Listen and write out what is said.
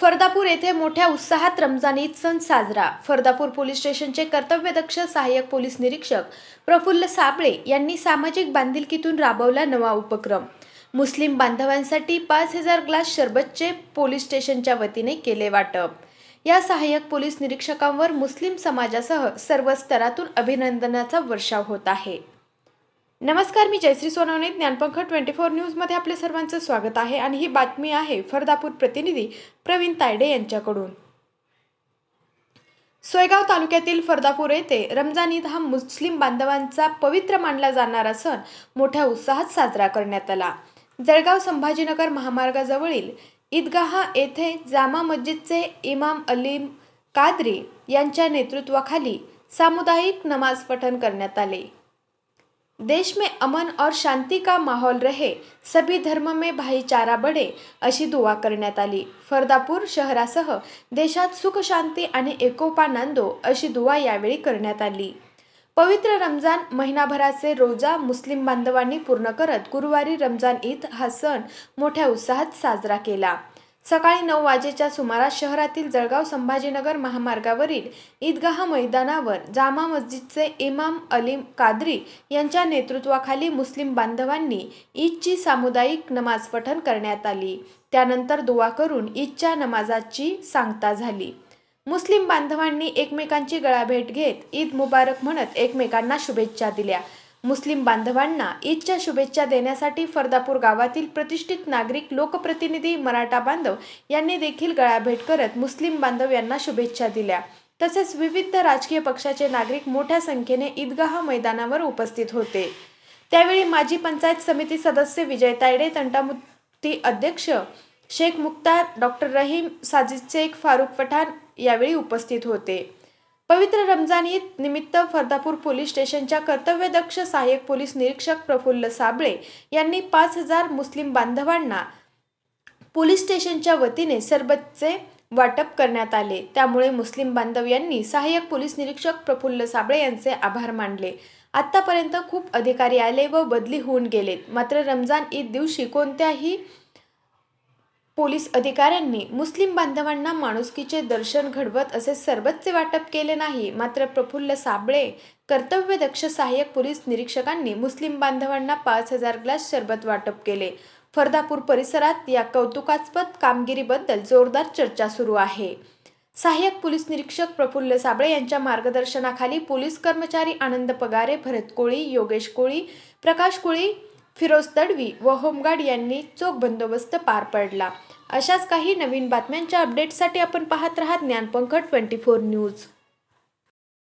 फरदापूर येथे मोठ्या उत्साहात रमजान ईद सण साजरा. फरदापूर पोलीस स्टेशनचे कर्तव्यदक्ष सहाय्यक पोलीस निरीक्षक प्रफुल्ल साबळे यांनी सामाजिक बांधिलकीतून राबवला नवा उपक्रम. मुस्लिम बांधवांसाठी पाच हजार ग्लास शरबतचे पोलीस स्टेशनच्या वतीने केले वाटप. या सहाय्यक पोलीस निरीक्षकांवर मुस्लिम समाजासह सर्व स्तरातून अभिनंदनाचा वर्षाव होत आहे. नमस्कार मी जयश्री सोनवणे. ज्ञानपंख ट्वेंटी फोर न्यूजमध्ये आपले सर्वांचं स्वागत आहे आणि ही बातमी आहे फरदापूर प्रतिनिधी प्रवीण तायडे यांच्याकडून. सोयगाव तालुक्यातील फरदापूर येथे रमजान ईद हा मुस्लिम बांधवांचा पवित्र मानला जाणारा सण मोठ्या उत्साहात साजरा करण्यात आला. जळगाव संभाजीनगर महामार्गाजवळील ईदगाह येथे जामा मस्जिदचे इमाम अलीम कादरी यांच्या नेतृत्वाखाली सामुदायिक नमाज पठण करण्यात आले. देश में अमन और शांति का माहौल रहे सभी धर्म में भाईचारा बढ़े अशी दुवा करण्यात आली. फरदापूर शहरासह देशात सुख शांती आणि एकोपा नांदो हो, अशी दुवा यावेळी करण्यात आली. पवित्र रमजान महिनाभराचे रोजा मुस्लिम बांधवांनी पूर्ण करत गुरुवारी रमजान ईद हा सण मोठ्या उत्साहात साजरा केला. सकाळी नऊ वाजेच्या सुमारास शहरातील जळगाव संभाजीनगर महामार्गावरील ईदगाह मैदानावर जामा मस्जिदचे इमाम अलीम कादरी यांच्या नेतृत्वाखाली मुस्लिम बांधवांनी ईदची सामुदायिक नमाज पठण करण्यात आली. त्यानंतर दुवा करून ईदच्या नमाजाची सांगता झाली. मुस्लिम बांधवांनी एकमेकांची गळाभेट घेत ईद मुबारक म्हणत एकमेकांना शुभेच्छा दिल्या. मुस्लिम बांधवांना ईदच्या शुभेच्छा देण्यासाठी फरदापूर गावातील प्रतिष्ठित नागरिक लोकप्रतिनिधी मराठा बांधव यांनी देखील गळाभेट करत मुस्लिम बांधव यांना शुभेच्छा दिल्या. तसेच विविध राजकीय पक्षाचे नागरिक मोठ्या संख्येने ईदगाह मैदानावर उपस्थित होते. त्यावेळी माजी पंचायत समिती सदस्य विजय तायडे तंटामुक्ती अध्यक्ष शेख मुक्तार डॉक्टर रहीम साजिद शेख फारुख पठाण यावेळी उपस्थित होते. पवित्र रमजान ईद निमित्त फरदापूर पोलीस स्टेशनच्या कर्तव्यदक्ष सहाय्यक पोलीस निरीक्षक प्रफुल्ल साबळे यांनी पाच हजार मुस्लिम बांधवांना पोलीस स्टेशनच्या वतीने सरबतचे वाटप करण्यात आले. त्यामुळे मुस्लिम बांधव यांनी सहाय्यक पोलीस निरीक्षक प्रफुल्ल साबळे यांचे आभार मानले. आत्तापर्यंत खूप अधिकारी आले व बदली होऊन गेलेत. मात्र रमजान ईद दिवशी कोणत्याही पोलीस अधिकाऱ्यांनी मुस्लिम बांधवांना माणुसकीचे दर्शन घडवत असे सरबतचे वाटप केले नाही. मात्र प्रफुल्ल साबळे कर्तव्यदक्ष सहाय्यक पोलीस निरीक्षकांनी मुस्लिम बांधवांना पाच हजार ग्लास सरबत वाटप केले. फरदापूर परिसरात या कौतुकास्पद कामगिरीबद्दल जोरदार चर्चा सुरू आहे. सहाय्यक पोलीस निरीक्षक प्रफुल्ल साबळे यांच्या मार्गदर्शनाखाली पोलीस कर्मचारी आनंद पगारे भरत कोळी योगेश कोळी प्रकाश कोळी फिरोज तडवी व होमगार्ड यांनी चोख बंदोबस्त पार पडला. अशाच काही नवीन बातम्यांच्या अपडेटसाठी आपण पाहत राहा ज्ञानपंख ट्वेंटी फोर न्यूज